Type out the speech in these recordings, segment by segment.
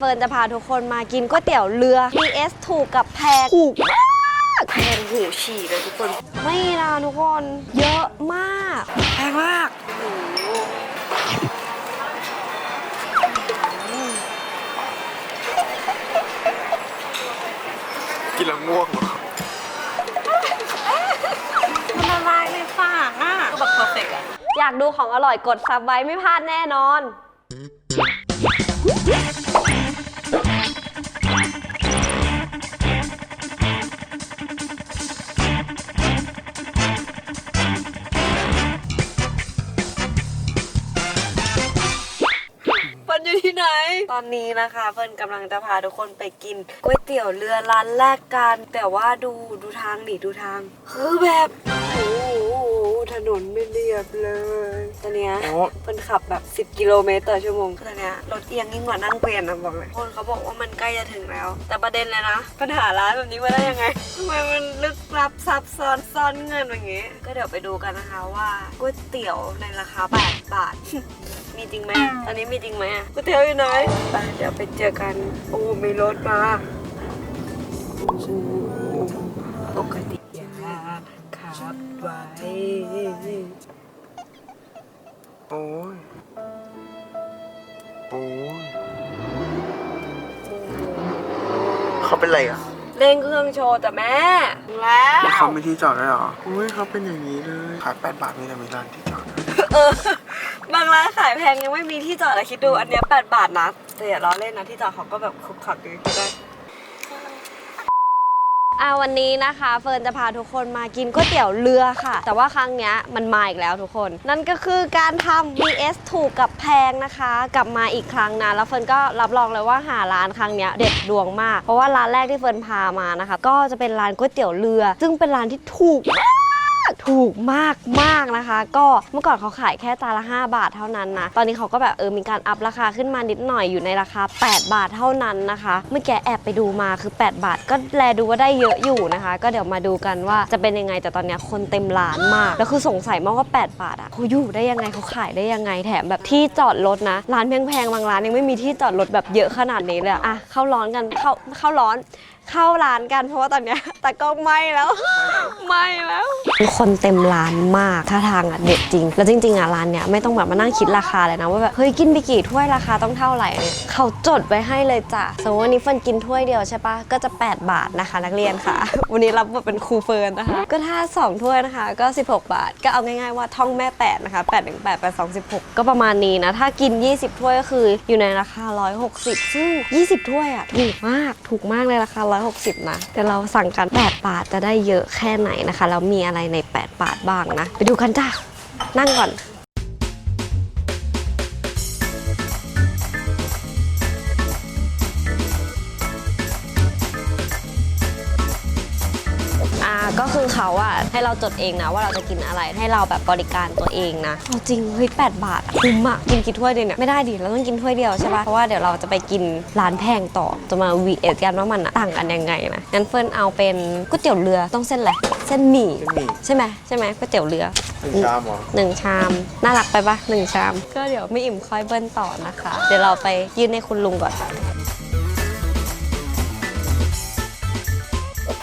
เฟิร์นจะพาทุกคนมากินก๋วยเตี๋ยวเรือ PS ถูกกับแพงถูกมากแพงหูฉี่เลยทุกคน ไม่นะทุกคน เยอะมาก แพงมากกินแล้วง่วงเหรอมันละลายในปากอะก็แบบเพอร์เฟกต์อะอยากดูของอร่อยกดซับไว้ไม่พลาดแน่นอน นนี้นะคะเฟิร์นกำลังจะพาทุกคนไปกินก๋วยเตี๋ยวเรือร้านแรกกัน แต่ว่าดูดูทางดิดูทาง คือแบบโอ้โหถนนไม่เรียบเลยตอนเนี้ยโอ้เฟิร์นขับแบบ 10 กิโลเมตรต่อชั่วโมงตอนเนี้ยรถเอียงยิ่งกว่านั่งเกวียนนะบอกเลยคนเขาบอกว่ามันใกล้จะถึงแล้ว แต่ประเด็นเลยนะปัญหาร้านแบบนี้มาได้ยังไงทำไมมันลึกลับซับซ้อนซ่อนเงินอย่างงี้ก็เดี๋ยวไปดูกันนะคะว่าก๋วยเตี๋ยวในราคา8บาท มีจริงไหมตอนนี้มีจริงไหมอะก๋วยเตี๋ยวอยู่ไหนไปเดี๋ยวไปเจอกัน โอ้มีรถมาปกติอยาขับไว้โอ้ยโอ้ยเขาเป็นไรอะเร่งเครื่องโชว์แต่แม่ แล้วเขาไม่ที่จอดได้หรอ อุ้ยเขาเป็นอย่างนี้เลยขายแปดบาทมีแต่มีร้านที่จอดนะเออ บางร้านขายแพงยังไม่มีที่จอดอะคิดดูอันเนี้ย8บาทนะแต่อย่าล้อเล่นนะที่จอดเขาก็แบบคุกคักดีก็ได้อาวันนี้นะคะเฟิร์นจะพาทุกคนมากินก๋วยเตี๋ยวเรือค่ะ แต่ว่าครั้งเนี้ยมันมาอีกแล้วทุกคน นั่นก็คือการทำ VS ถูกกับแพงนะคะ กลับมาอีกครั้งนะแล้วเฟิร์นก็รับรองเลยว่าหาร้านครั้งเนี้ยเด็ดดวงมาก เพราะว่าร้านแรกที่เฟิร์นพามานะคะ ก็จะเป็นร้านก๋วยเตี๋ยวเรือ ซึ่งเป็นร้านที่ถูกมาก ถูกมากมากนะคะ ก็เมื่อก่อนเขาขายแค่จานละ 5 บาทเท่านั้นนะ ตอนนี้เขาก็แบบเออมีการอัพราคาขึ้นมานิดหน่อยอยู่ในราคา 8 บาทเท่านั้นนะคะ เมื่อกี้แอบไปดูมาคือ 8 บาท ก็แลดูว่าได้เยอะอยู่นะคะ ก็เดี๋ยวมาดูกันว่าจะเป็นยังไงแต่ตอนนี้คนเต็มร้านมาก แล้วคือสงสัยมากว่า 8 บาทอะเขาอยู่ได้ยังไงเขาขายได้ยังไงแถมแบบที่จอดรถนะร้านแพงๆบางร้านยังไม่มีที่จอดรถแบบเยอะขนาดนี้เลยอะอะเข้าร้อนกันเข้าเข้าร้อน เข้าร้านกันเพราะว่าตอนเนี้ยตากล้องไม้แล้วไม้แล้ว คนเต็มร้านมากท่าทางอะเด็ดจริง แล้วจริงๆอะร้านเนี้ยไม่ต้องแบบมานั่งคิดราคาเลยนะว่าแบบเฮ้ยกินไปกี่ถ้วยราคาต้องเท่าไหร่เนี่ยเขาจดไว้ให้เลยจ้ะสมมติวันนี้เฟิร์นกินถ้วยเดียวใช่ปะก็จะ 8 บาทนะคะ นักเรียนค่ะ วันนี้รับบทเป็นครูเฟิร์นนะคะ ก็ถ้า 2 ถ้วยนะคะ ก็ 16 บาท ก็เอาง่ายๆว่าท่องแม่ 8 นะคะ8 1 8 8 2 16 ก็ประมาณนี้นะ ถ้ากิน 20 ถ้วยก็คืออยู่ในราคา 160 ซึ่ง 20 ถ้วยอะถูกมากถูกมากในราคา160 นะ แต่เราสั่งกัน 8 บาทจะได้เยอะแค่ไหนนะคะ แล้วมีอะไรใน 8 บาทบ้างนะ ไปดูกันจ้า นั่งก่อน คือเขาอะให้เราจดเองนะว่าเราจะกินอะไรให้เราแบบบริการตัวเองนะเอาจริงเฮ้ย8บาทอะคุ้มอะกินกี่ถ้วยดีเนี่ยไม่ได้ดิเราต้องกินถ้วยเดียวใช่ปะเพราะว่าเดี๋ยวเราจะไปกินร้านแพงต่อจะมาวีเอสกันว่ามันอะต่างกันยังไงนะงั้นเฟิร์นเอาเป็นก๋วยเตี๋ยวเรือต้องเส้นอะไรเส้นหมี่เป็นหมี่ ใช่ไหมใช่ไหมก๋วยเตี๋ยวเรือ หนึ่งชามเหรอหนึ่งชาม น่ารักไปปะหนึ่งชาม ก็เดี๋ยวไม่อิ่มค่อยเบิ้ลต่อนะคะ เดี๋ยวเราไปยื่นให้คุณลุงก่อน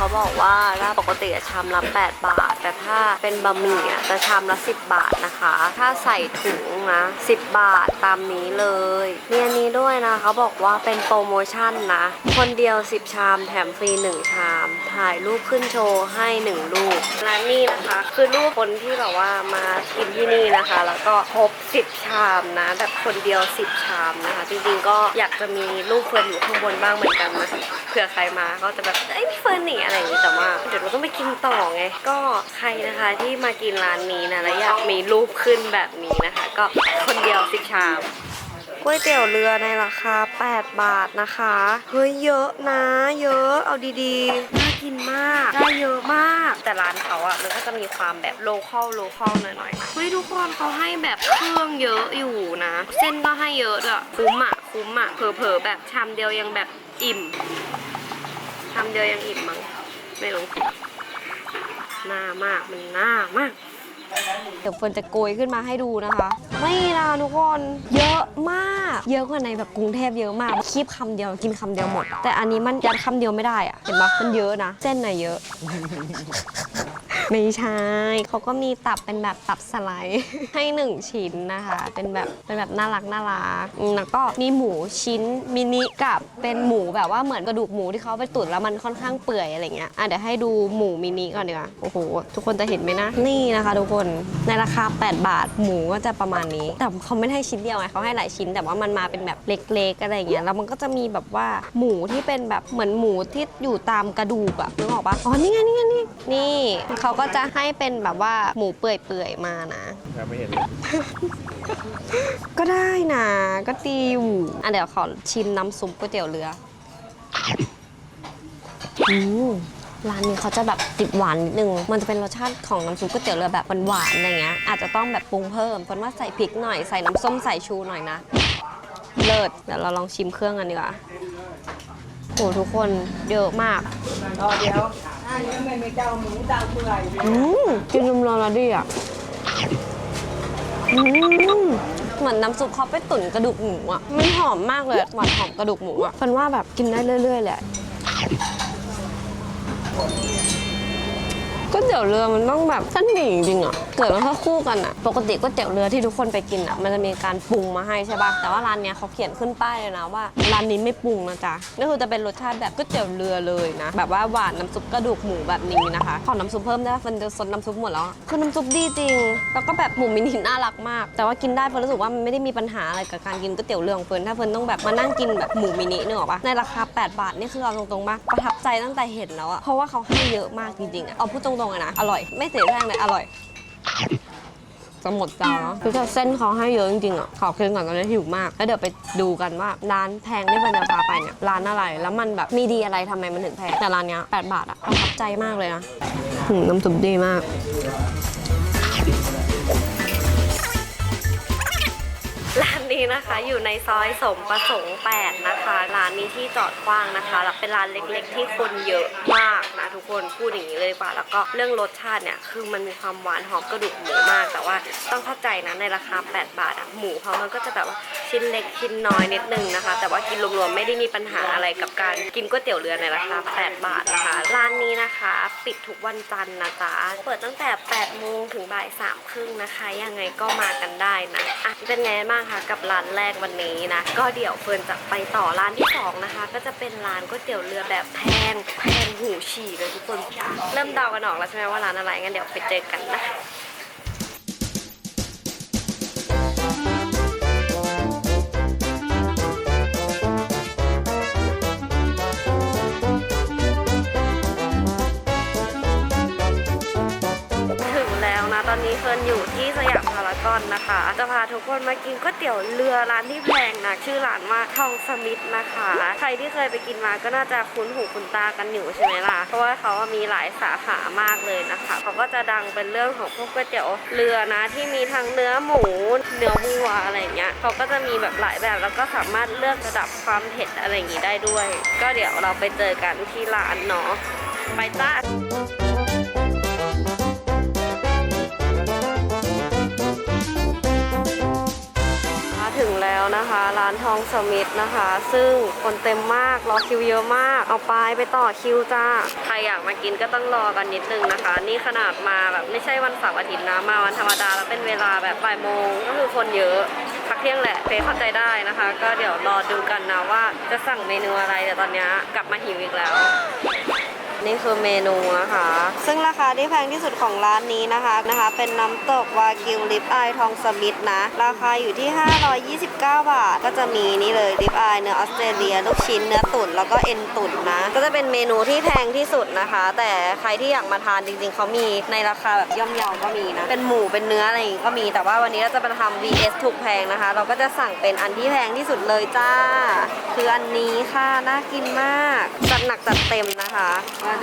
เขาบอกว่าถ้าปกติอะชามละ 8 บาท แต่ถ้าเป็นบะหมี่จะชามละ 10 บาทนะคะ ถ้าใส่ถุงนะ 10 บาทตามนี้เลยมีอันนี้ด้วยนะเขาบอกว่าเป็นโปรโมชั่นนะ คนเดียว 10 ชามแถมฟรี 1 ชาม ถ่ายรูปขึ้นโชว์ให้ 1 รูปและนี่นะคะ คือรูปคนที่แบบว่ามากินที่นี่นะคะ แล้วก็ครบ 10 ชามนะแบบคนเดียว 10 ชามนะคะ จริงๆก็อยากจะมีรูปเฟิร์นอยู่ข้างบนบ้างเหมือนกันนะเผื่อใครมาก็จะแบบเอ้ยพี่เฟิร์นหนีอะไรอย่างนี้แต่ว่าเดี๋ยวเราต้องไปกินต่อไง ก็ใครนะคะที่มากินร้านนี้นะแล้วอยากมีรูปขึ้นแบบนี้นะคะ ก็คนเดียว10ชามก๋วยเตี๋ยวเรือในราคา 8 บาทนะคะ เฮ้ยเยอะนะ เยอะ เอาดีๆ น่ากินมาก ได้เยอะมาก แต่ร้านเขาอะมันก็จะมีความแบบโลคอลโลคอลหน่อยๆ เฮ้ยทุกคนเขาให้แบบเครื่องเยอะอยู่นะ เส้นก็ให้เยอะด้วยคุ้มอะคุ้มอะเผลอๆแบบชามเดียวยังแบบอิ่ม ชามเดียวยังอิ่มมั้ง ไม่รู้หน้ามากมันหน้ามาก เดี๋ยวเฟิร์นจะโกยขึ้นมาให้ดูนะคะ ไม่นะทุกคนเยอะมาก เยอะกว่าในแบบกรุงเทพเยอะมากคีบคำเดียวกินคำเดียวหมด แต่อันนี้มันยัดคำเดียวไม่ได้อะเห็นปะมันเยอะนะ เส้นน่ะเยอะ ไม่ใช่เขาก็มีตับเป็นแบบตับสไลด์ ให้หนึ่งชิ้นนะคะ เป็นแบบเป็นแบบน่ารักน่ารักอืมแล้วก็มีหมูชิ้นมินิกับเป็นหมูแบบว่าเหมือนกระดูกหมูที่เขาเอาไปตุ๋นแล้วมันค่อนข้างเปื่อยอะไรเงี้ยอะเดี๋ยวให้ดูหมูมินิก่อนดีกว่าโอ้โหทุกคนจะเห็นไหมนะนี่นะคะ ทุกคนในราคา 8 บาทหมูก็จะประมาณนี้ แต่เขาไม่ได้ให้ชิ้นเดียวไงเขาให้หลายชิ้น แต่ว่ามันมาเป็นแบบเล็กๆอะไรเงี้ยแล้วมันก็จะมีแบบว่าหมูที่เป็นแบบเหมือนหมูที่อยู่ตามกระดูกอะนึกออกปะอ๋อนี่ไงนี่ไงนี่นี่เขาก็จะให้เป็นแบบว่าหมูเปื่อยๆมานะ ยังไม่เห็นเลยก็ได้นะ ก็ดีอยู่อะเดี๋ยวขอชิมน้ำซุปก๋วยเตี๋ยวเรืออืมร้านนี้เขาจะแบบติดหวานนิดนึง มันจะเป็นรสชาติของน้ำซุปก๋วยเตี๋ยวเรือแบบหวานๆอะไรเงี้ย อาจจะต้องแบบปรุงเพิ่มเพราะว่าใส่พริกหน่อย ใส่น้ำส้มสายชูหน่อยนะ เลิศ เดี๋ยวเราลองชิมเครื่องกันดีกว่าโหทุกคนเยอะมากเดี๋ยว อันนี้ไม่มีเจ้าหมูเจ้าเปื่อยอืมกินนมรอแล้วดีอะอืมเหมือนน้ำซุปเขาไปตุ๋นกระดูกหมูอะ มันหอมมากเลยอะหวานหอมกระดูกหมูอะเฟินว่าแบบกินได้เรื่อยๆเลยอะก๋วยเตี๋ยวเรือมันต้องแบบเส้นหมี่จริงๆอะ เกิดมาแค่คู่กันอะปกติก๋วยเตี๋ยวเรือที่ทุกคนไปกินอะมันจะมีการปรุงมาให้ใช่ป่ะแต่ว่าร้านเนี้ยเขาเขียนขึ้นป้ายเลยนะว่าร้านนี้ไม่ปรุงนะจ๊ะก็คือจะเป็นรสชาติแบบก๋วยเตี๋ยวเรือเลยนะ แบบว่าหวานน้ำซุปกระดูกหมูแบบนี้นะคะขอน้ำซุปเพิ่มได้ปะมันจะซดน้ำซุปหมดแล้วคือน้ำซุปดีจริง แล้วก็แบบหมูมินิน่ารักมาก แต่ว่ากินได้เฟิร์นรู้สึกว่ามันไม่ได้มีปัญหาอะไรกับการกินก๋วยเตี๋ยวเรือของเฟิร์นถ้าเฟิร์นต้องแบบมานั่งกินแบบหมูมินินึกออกปะในราคา 8 บาทนี่คือเอาตรงๆมากประทับใจตั้งแต่เห็นแล้วอะเพราะว่าเขาให้เยอะมากจริงๆอะเอาพูดตรงๆเลยนะอร่อยไม่เสียแรงเลยอร่อย จะหมดจานแล้วคือแต่เส้นเขาให้เยอะจริงๆอะขอกินก่อนตอนนี้หิวมาก แล้วเดี๋ยวไปดูกันว่าร้านแพงที่บันยาพาไปเนี่ยร้านอะไร แล้วมันแบบมีดีอะไรทำไมมันถึงแพง แต่ร้านเนี้ย8บาทอะประทับใจมากเลยนะหืมน้ำซุปดีมาก นี้นะคะอยู่ในซอยสมประสงค์ 8 นะคะร้านนี้ที่จอดกว้างนะคะแล้วเป็นร้านเล็กๆ ที่คนเยอะมากนะทุกคนพูดอย่างนี้เลยดีกว่าแล้วก็เรื่องรสชาติเนี่ยคือมันมีความหวานหอมกระดูกหมูมาก แต่ว่าต้องเข้าใจนะในราคา 8 บาทอะหมูเขามันก็จะแบบว่าชิ้นเล็กชิ้นน้อยนิดนึงนะคะ แต่ว่ากินรวมๆไม่ได้มีปัญหาอะไรกับการกินก๋วยเตี๋ยวเรือในราคา 8 บาทนะคะ ร้านนี้นะคะ ปิดทุกวันจันทร์นะจ๊ะเปิดตั้งแต่8โมงถึงบ่าย3ครึ่งนะคะ ยังไงก็มากันได้นะอะเป็นไงบ้างคะกับร้านแรกวันนี้นะ ก็เดี๋ยวเฟิร์นจะไปต่อร้านที่สองนะคะ ก็จะเป็นร้านก๋วยเตี๋ยวเรือแบบแพงแพงหูฉี่เลยทุกคน เริ่มเดากันออกแล้วใช่ไหมว่าร้านอะไรงั้นเดี๋ยวไปเจอกันนะ กอนนะคะ จะพาทุกคนมากินก๋วยเตี๋ยวเรือร้านที่แพงนะชื่อร้านว่าทองสมิธนะคะ ใครที่เคยไปกินมาก็น่าจะคุ้นหูคุ้นตากันอยู่ใช่ไหมล่ะ เพราะว่าเขามีหลายสาขามากเลยนะคะ เขาก็จะดังเป็นเรื่องของพวกก๋วยเตี๋ยวเรือนะที่มีทั้งเนื้อหมู เนื้อวัวอะไรอย่างเงี้ย เขาก็จะมีแบบหลายแบบแล้วก็สามารถเลือกระดับความเผ็ดอะไรอย่างงี้ได้ด้วย ก็เดี๋ยวเราไปเจอกันที่ร้านเนาะไปจ้า แล้วนะคะ ร้านทองสมิธนะคะ ซึ่งคนเต็มมากรอคิวเยอะมาก เอาไปไปต่อคิวจ้าใครอยากมากินก็ต้องรอกันนิดนึงนะคะ นี่ขนาดมาแบบไม่ใช่วันเสาร์อาทิตย์นะมาวันธรรมดาแล้วเป็นเวลาแบบบ่ายโมงก็คือคนเยอะพักเที่ยงแหละเฟซเข้าใจได้นะคะ ก็เดี๋ยวรอดูกันนะว่าจะสั่งเมนูอะไรแต่ตอนนี้กลับมาหิวอีกแล้ว นี่คือเมนูนะคะ ซึ่งราคาที่แพงที่สุดของร้านนี้นะคะนะคะ เป็นน้ำตกวากิวลิปอายทองสมิธนะ ราคาอยู่ที่ 529 บาท ก็จะมีนี่เลยลิปอายเนื้อออสเตรเลียลูกชิ้นเนื้อตุ๋นแล้วก็เอ็นตุ๋นนะ ก็จะเป็นเมนูที่แพงที่สุดนะคะ แต่ใครที่อยากมาทานจริง ๆเขามีในราคาแบบย่อมเยาก็มีนะเป็นหมูเป็นเนื้ออะไรอย่างงี้ก็มีแต่ว่าวันนี้เราจะมาทำ vs ถูกแพงนะคะ เราก็จะสั่งเป็นอันที่แพงที่สุดเลยจ้า คืออันนี้ค่ะน่ากินมากจัดหนักจัดเต็มนะคะ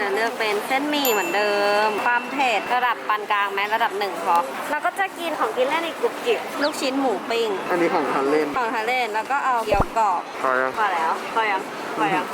จะเลือกเป็นเส้นหมี่เหมือนเดิม ความเผ็ดระดับปานกลางแม้ระดับหนึ่งพอแล้วก็จะกินของกินเล่นในกรุบกริบลูกชิ้นหมูปิ้งอันนี้ของทานเล่นของทะเลนแล้วก็เอาเกี๊ยวกรอบพอยังพอแล้วพอยังพอยัง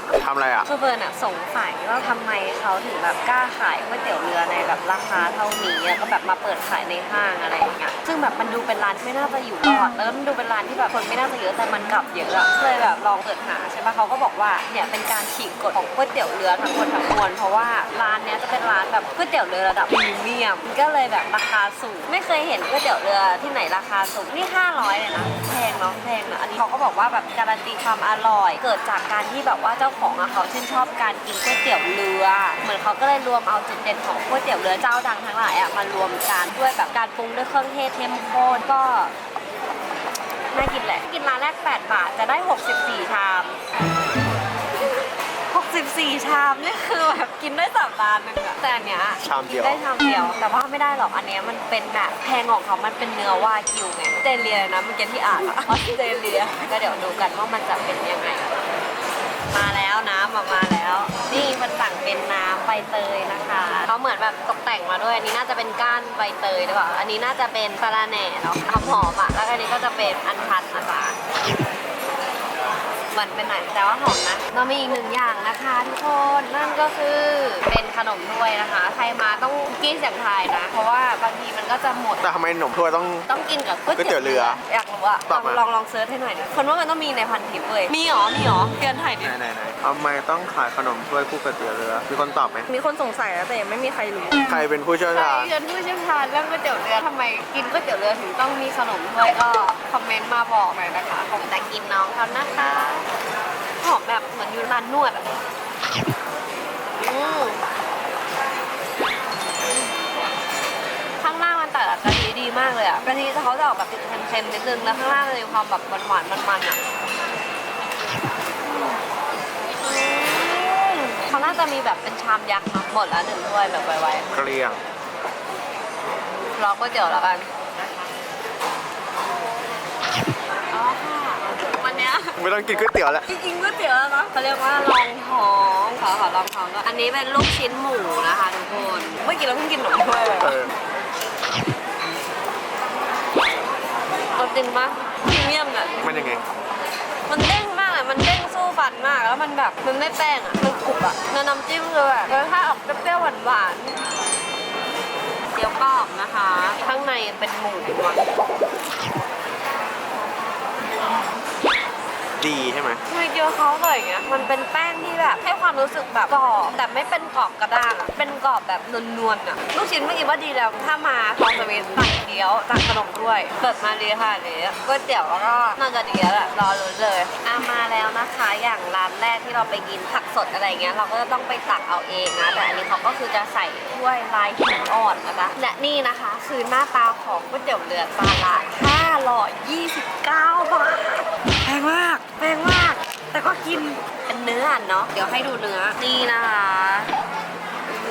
ท ทำอะไรอะ คือเฟิร์นอะสงสัยว่าทำไมเขาถึงแบบกล้าขายก๋วยเตี๋ยวเรือในแบบราคาเท่านี้แล้วก็แบบมาเปิดขายในห้างอะไรอย่างเงี้ย ซึ่งแบบมันดูเป็นร้านที่ไม่น่าจะอยู่รอด แล้วมันดูเป็นร้านที่แบบคนไม่น่าจะเยอะแต่มันกลับเยอะอะเลยแบบลองเปิดหาใช่ปะเขาก็บอกว่าเนี่ยเป็นการฉีกกฎของก๋วยเตี๋ยวเรือทั้งหมดทั้งมวลเพราะว่าร้านเนี้ยจะเป็นร้านแบบก๋วยเตี๋ยวเรือระดับพรีเมียมก็เลยแบบราคาสูง ไม่เคยเห็นก๋วยเตี๋ยวเรือที่ไหนราคาสูงนี่ 500เลยนะแพงเนาะแพงนะอันนี้เขาก็บอกว่าแบบการันตีความอร่อย เกิดจากการที่แบบว่าเจ้าของอะเขาชื่นชอบการกินก๋วยเตี๋ยวเรือ เหมือนเขาก็เลยรวมเอาจุดเด่นของก๋วยเตี๋ยวเรือเจ้าดังทั้งหลายอะมารวมกันด้วยแบบการปรุงด้วยเครื่องเทศเข้มข้นก็น่ากินแหละ กินร้านแรก 8 บาทจะได้ 64 ชาม 64 ชามนี่คือแบบกินได้สัปดาห์หนึ่งอะแต่อันเนี้ยชามเดียวได้ชามเดียว แต่ว่าไม่ได้หรอกอันเนี้ยมันเป็นแบบแพงของเขามันเป็นเนื้อวากิวไงออสเตรเลียนะเมื่อกี้ที่อ่านอะออสเตรเลียก็เดี๋ยวดูกันว่ามันจะเป็นยังไง มาแล้วน้ำออกมาแล้ว นี่มันสั่งเป็นน้ำใบเตยนะคะเขาเหมือนแบบตกแต่งมาด้วย อันนี้น่าจะเป็นก้านใบเตยหรือเปล่า อันนี้น่าจะเป็นสาระแหน่เนาะหอมอมๆอะ แล้วอันนี้ก็จะเป็นอันชันนะคะ หวานไปหน่อยแต่ว่าหอมนะเรามีอีกหนึ่งอย่างนะคะทุกคนนั่นก็คือเป็นขนมถ้วยนะคะ ใครมาต้องกี้เสียงทายนะ เพราะว่าบางทีมันก็จะหมด แต่ทำไมขนมถ้วยต้อง ต้องกินกับก๋วยก๋วยเตี๋เตี๋ยวเรืออยากรู้อะตลออบงมา ลองลองเซิร์ชให้หน่อยดิคนว่ามันต้องมีในพันทิปเลยมีหรอมีหรอเตือนถ่ายดิ ไหนไหนไหนทำไมต้องขายขนมถ้วยคู่กับเตี๋ยวเรือมีคนตอบไหมมีคนสงสัยแล้วแต่ยังไม่มีใครรู้ ใครเป็นผู้เชี่ยวใครชาญเป็นผู้เชี่ยวชาญเรื่องก๋วยเตี๋ยวเรือทำไมกินก๋วยเตี๋ยวเรือถึงต้องมีขนมถ้วยก็คอมเมนต์มาบอกหน่อยนะคะผมแต่กินน้องเขานะคะหอมแบบเหมือนอยู่ร้านนวดอะอืมข้างล่างมันตัดกับกะทิดีมากเลยอะกะทิเขาจะออกแบบเค็มๆนิดนึงแล้วข้างล่างจะมีความแบบหวานๆมันๆอะเขาน่าจะมีแบบเป็นชามยักษ์เนาะหมดแล้วหนึ่งถ้วยแบบไวเกลียง ๆรอก๋วยเตี๋ยวแล้วกันอ๋อค่ะวันเนี้ย ไม่ต้องกินก๋วยเตี๋ยวแล้วจริงๆก๋วยเตี๋ยวแล้วเนาะเขาเรียกว่าลองท้องขอขอลองท้องก็อันนี้เป็นลูกชิ้นหมูนะคะทุกคนเมื่อกี้เราเพิ่งกินหนมถ้วยไปเออเอาจริงปะพรีเมียมอะมันยังไง มันเด้งมากอะมันเด้งสู้ฟันมาก แล้วมันแบบมันไม่แป้งอะมันกรุบอะแล้วน้ำจิ้มคือแบบรสชาติออกเปรี้ยวๆหวานๆเกี๊ยวกรอบนะคะ ข้างในเป็นหมูอะ ดีใช่ไหมคือเกี๊ยวเขาอร่อยอย่างเงี้ย มันเป็นแป้งที่แบบให้ความรู้สึกแบบกรอบแต่ไม่เป็นกรอบกระด้างอะเป็นกรอบแบบนวลๆอะลูกชิ้นเมื่อกี้ว่าดีแล้ว ถ้ามาคลองสวีทสั่งเกี๊ยวสั่งขนมด้วยเปิดมาดีค่ะนี้ก๋วยเตี๋ยวก็น่าจะดีแล้วแหละรอรู้นเลยอะมาแล้วนะคะ อย่างร้านแรกที่เราไปกินผักสดอะไรเงี้ยเราก็จะต้องไปตักเอาเองนะแต่อันนี้เขาก็คือจะใส่ถ้วยลายหินอ่อนนะคะและนี่นะคะ คือหน้าตาของก๋วยเตี๋ยวเรือตลาด 529 บาท แพงมาก แพงมาก แต่ก็กินเป็นเนื้ออะเนาะ เดี๋ยวให้ดูเนื้อ นี่นะคะโอ้โห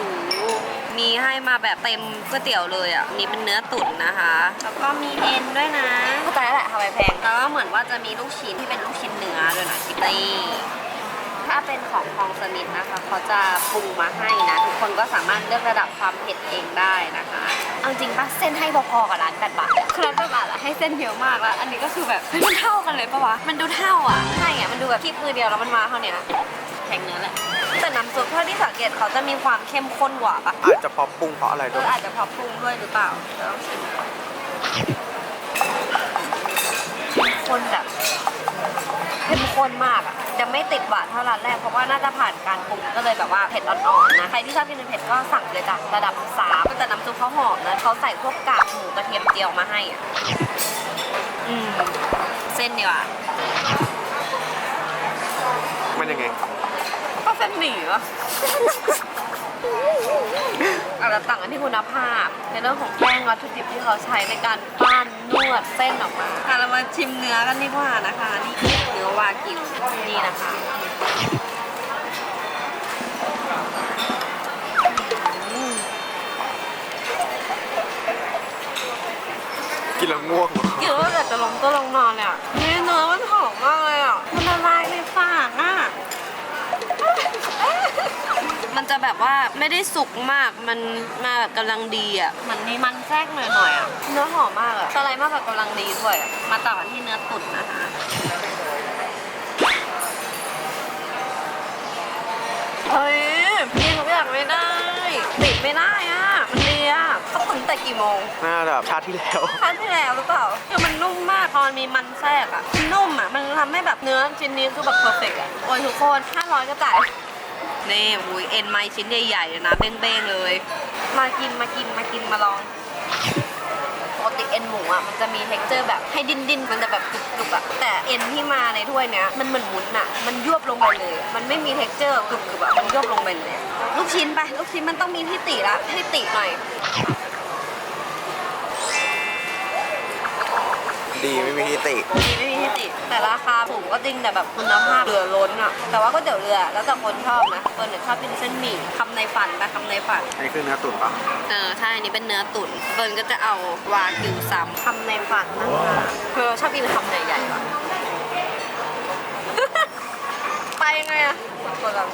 มีให้มาแบบเต็มก๋วยเตี๋ยวเลยอะ นี่เป็นเนื้อตุ๋นนะคะ แล้วก็มีเอ็นด้วยนะเข้าใจแล้วแหละทำไมแพงแล้วก็เหมือนว่าจะมีลูกชิ้นที่เป็นลูกชิ้นเนื้อด้วยนะคิดนี่ ถ้าเป็นของคองสมิธนะคะเขาจะปรุงมาให้นะ ทุกคนก็สามารถเลือกระดับความเผ็ดเองได้นะคะ เอาจริงปะเส้นให้พอๆกับร้าน8บาทคือร้าน8บาทอะให้เส้นเยอะมากแล้ว อันนี้ก็คือแบบเฮ้ยมันเท่ากันเลยปะวะ มันดูเท่าอะใช่อะมันดูแบบคีบมือเดียวแล้วมันมาเท่าเนี้ยแข็งเนื้อแหละแต่น้ำซุปเท่าที่สังเกตเขาจะมีความเข้มข้นกว่าปะอาจจะเพอปรุงเพราะอะไรเอด้วยออาจจะเพอปรุงด้วยหรือเปล่าเดี๋ยวต้องชิมก่อนเข้มข้นแบบเข้มข้นมากอะ จะไม่ติดหวานเท่าร้านแรกเพราะว่าน่าจะผ่านการปรุงก็เลยแบบว่าเผ็ดอ่อนๆนะใครที่ชอบกินเผ็ดก็สั่งเลยจ้ะระดับสามแต่น้ำซุปเขาหอมนะเขาใส่พวกกากหมูกระเทียมเจียวมาให้อะอืมเส้นดีกว่ามันยังไงก็เส้นหมี่วะ อาจจะต่างกันที่คุณภาพ ในเรื่องของแป้งวัตถุดิบที่เขาใช้ในการปั้นนวดเส้นออกมาค่ะเรามาชิมเนื้อกันดีกว่านะคะ นี่คือเนื้อวากิวนี่นะคะอืมกินแล้วง่วงเหรอกินว่าแต่จะลงก็ลงนอนเลยอะนี่เนื้อมันหอมมากเลยอะมันละลายในปากอะ มันจะแบบว่าไม่ได้สุกมากมันมาแบบกำลังดีอะมันมีมันแทรกหน่อยๆอะเนื้อหอมมากอะอะไรมากกว่ากำลังดีด้วยมาต่อกันที่เนื้อตุ๋นนะคะเฮ้ยกินทุกอย่างไม่ได้ติดไม่ได้อะมันเลีอะเขตุ๋นแต่กี่โมง น่าจะแบบชาติที่แล้ว ครั้งที่แล้วหรือเปล่าคือมันนุ่มมากพอมันมีมันแทรกอะมันนุ่มอะมันทำให้แบบเนื้อชิ้นนี้คือแบบเพอร์เฟกต์อะโอ้ยทุกคน 500 ก็จ่าย นี่อุ้ยเอ็นไม้ชิ้นใหญ่ๆเลยนะเบ้งๆเลย มากินมากินมากินมาลองปกติเอ็นหมูอะมันจะมีเท็กเจอร์แบบให้ดินดินๆมันจะแบบกรุบๆอะแต่เอ็นที่มาในถ้วยเนี้ยมันเหมือนหมุนอะมันยวบลงไปเลย มันไม่มีเท็กเจอร์กรุบๆอะมันยวบลงไปเลยลูกชิ้นไปลูกชิ้นมันต้องมีที่ติละให้ติหน่อยดีไม่มีที่ติมีไม่มี ที่ติแต่ราคาถูกก็จริงแต่แบบคุณภาพเหลือล้นอะแต่ว่าก๋วยเตี๋ยวเรือแล้วแต่คนชอบนะคนเนี่ยชอบกินเส้นหมี่คำในฝันไปคำในฝันอันนี้คือเนื้อตุ๋นปะเออใช่อันนี้เป็นเนื้อตุ๋นเฟิร์นก็จะเอาวากิวซ้ำคำในฝันนะคะคือเราชอบกินคำใหญ่ๆว่ะไปยังไงอะคนละ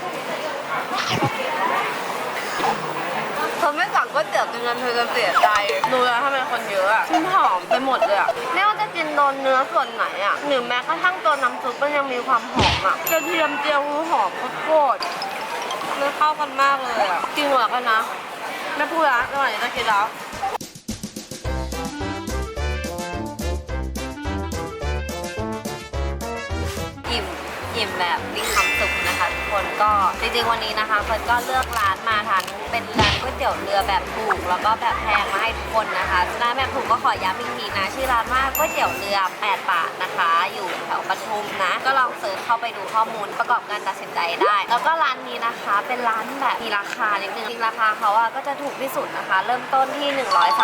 เธอไม่สั่งก๋วยเตี๋ยวจนงั้นเธอจะเสียใจดูแล้วถ้าเป็นคนเยอะอะมันหอมไปหมดเลยอะไม่ว่าจะกินโดนเนื้อส่วนไหนอะหรือแม้กระทั่งตัวน้ำซุปมันยังมีความหอมอะกระเทียมเจียวหอมโคตรๆมันเข้ากันมากเลยอะกินหัวกันนะไม่พูดละจังหวะนี้จะกินแล้วอิ่มอิ่มแบบมีความสุขนะคะทุกคนก็จริงๆวันนี้นะคะเฟิร์นก็เลือกร้านมาทั้งเป็นร้าน เตี๋ยวเรือแบบถูก แล้วก็แบบแพงมาให้ทุกคนนะคะร้านแบบถูกก็ขอย้ำอีกทีนะ ชื่อร้านว่าก๋วยเตี๋ยวเรือ 8 บาทนะคะ อยู่แถวปทุมนะ ก็ลองเสิร์ชเข้าไปดูข้อมูลประกอบการตัดสินใจได้ แล้วก็ร้านนี้นะคะ เป็นร้านแบบมีราคานิดนึงจริงราคาเขาอะก็จะถูกที่สุดนะคะ เริ่มต้นที่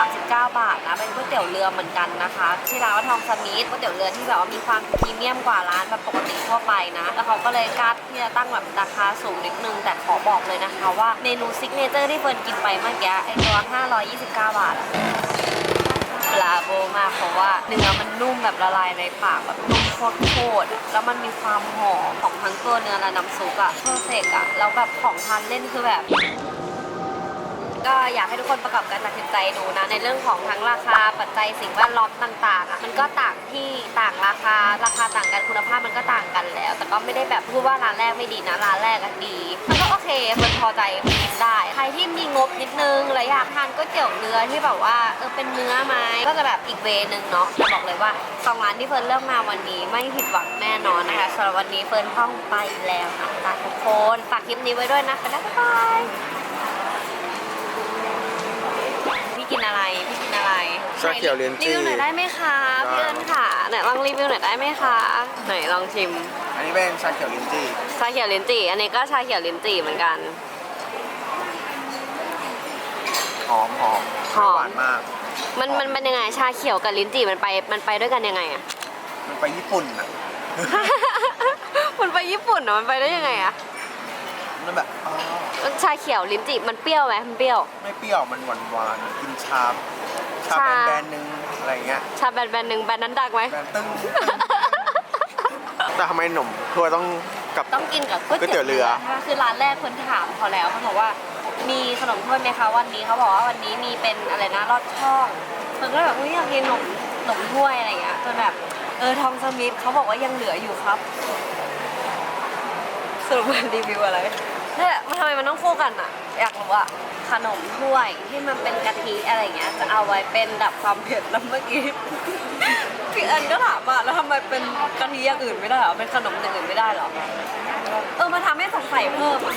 139 บาทนะ เป็นก๋วยเตี๋ยวเรือเหมือนกันนะคะชื่ร้านว่าทองสมิธก๋วยเตี๋ยวเรือที่แบบว่ามีความพรีเมียมกว่าร้านแบบปกติทั่วไปนะแล้วเขาก็เลยกล้าที่จะตั้งแบบราคาสูงนิดนึงแต่ขอบอกเลยนะคะ ว่าเมนูซิกเนเจอร์ที่เฟิร์นกินไปเมื่อกี้ไอตัว 529 บาทอะปลาโบมากเพราะว่าเนื้อมันนุ่มแบบละลายในปากแบบนุ่มโคตรโคตรแล้วมันมีความหอมของทั้งตัวเนื้อและน้ำซุปอะเพอร์เฟกอะแล้วแบบของทานเล่นคือแบบ ก็อยากให้ทุกคนประกอบการตัดสินใจดูนะ ในเรื่องของทั้งราคาปัจจัยสิ่งแวดล้อมต่างๆอะมันก็ต่างที่ต่างราคาราคาต่างกันคุณภาพมันก็ต่างกันแล้ว แต่ก็ไม่ได้แบบพูดว่าร้านแรกไม่ดีนะร้านแรกอะดีมันก็โอเคมันพอใจกินได้ ใครที่มีงบนิดนึงแล้วอยากทานก๋วยเตี๋ยวเรือที่แบบว่าเออเป็นเนื้อไหมก็จะแบบอีกเวนึงเนาะจะบอกเลยว่าสองร้านที่เฟิร์นเลือกมาวันนี้ไม่ผิดหวังแน่นอนนะคะสำหรับวันนี้เฟิร์นต้องไปแล้วนะคะทุกคนฝากคลิปนี้ไว้ด้วยนะคะบ๊ายบาย พี่ กินอะไร พี่กินอะไรชาเขียวเลียนจีรีวิวหน่อยได้ไหมคะได้พี่เอิญค่ะไหนลองรีวิวหน่อยได้ไหมคะไหนลองชิมอันนี้เป็นชาเขียวลินจี้ชาเขียวลิ้นจี่อันนี้ก็ชาเขียวลิ้นจี่เหมือนกัน หอมหอมหอม หวานมาก มันมันเป็นยังไงชาเขียวกับลิ้นจี่มันไปมันไปด้วยกันยังไงอะ มันไปญี่ปุ่นอะ มันไปญี่ปุ่นเหรอมันไปได้ยังไงอะ มันแบบอ๋อมันชาเขียวลิ้นจี่มันเปรี้ยวไหมมันเปรี้ยว ไม่เปรี้ยวมันหวานหวานๆกินชาชาชา แบรนด์ๆนึงอะไรเงี้ยชาแบรนด์แบรนด์หนึ่งแบรนด์นั้นดังไหมแบรนด์ตึ้งแต่ทำไมหนมถ้วยต้องกับ ต้องกินกับก๋วยก๋วยเตี๋เตี๋ยยววเรืเรืออคือร้านแรกคนถามเขาแล้วเขาบอกว่ามีขนมถ้วยไหมคะวันนี้เขาบอกว่าวันนี้มีเป็นอะไรนะลอดช่องเพิ่นก็เลยแบบอุ้ยอยากกินขนมขนมถ้วยอะไรอย่างเงี้ยจนแบบเออทองสมิธเขาบอกว่ายังเหลืออยู่ครับส รุปมันรีวิวอะไรเนี่ยมันทำไมมันต้องคู่กันอะ อยากรู้อะขนมถ้วยที่มันเป็นกะทิอะไรอย่างเงี้ย จะเอาไว้เป็นดับความเผ็ดแล้วเมื่อกี้ พี่เอิญก็ถามว่าแล้วทำไมเป็นกะทิอย่างอื่นไม่ได้เหรอเป็นขนมอย่างอื่นไม่ได้เหรอเออมาทำให้สงสัยเพิ่มอะ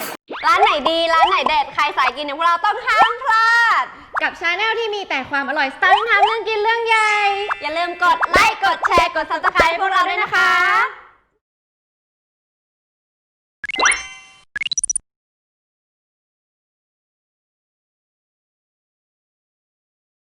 ร้านไหนดีร้านไหนเด็ดใครสายกินอย่างพวกเราต้องห้ามพลาด กับชาแนลที่มีแต่ความอร่อยสไตล์ทำเรื่องกินเรื่องใหญ่ อย่าลืมกดไลค์กดแชร์กด subscribe ให้พวกเราด้วยนะคะ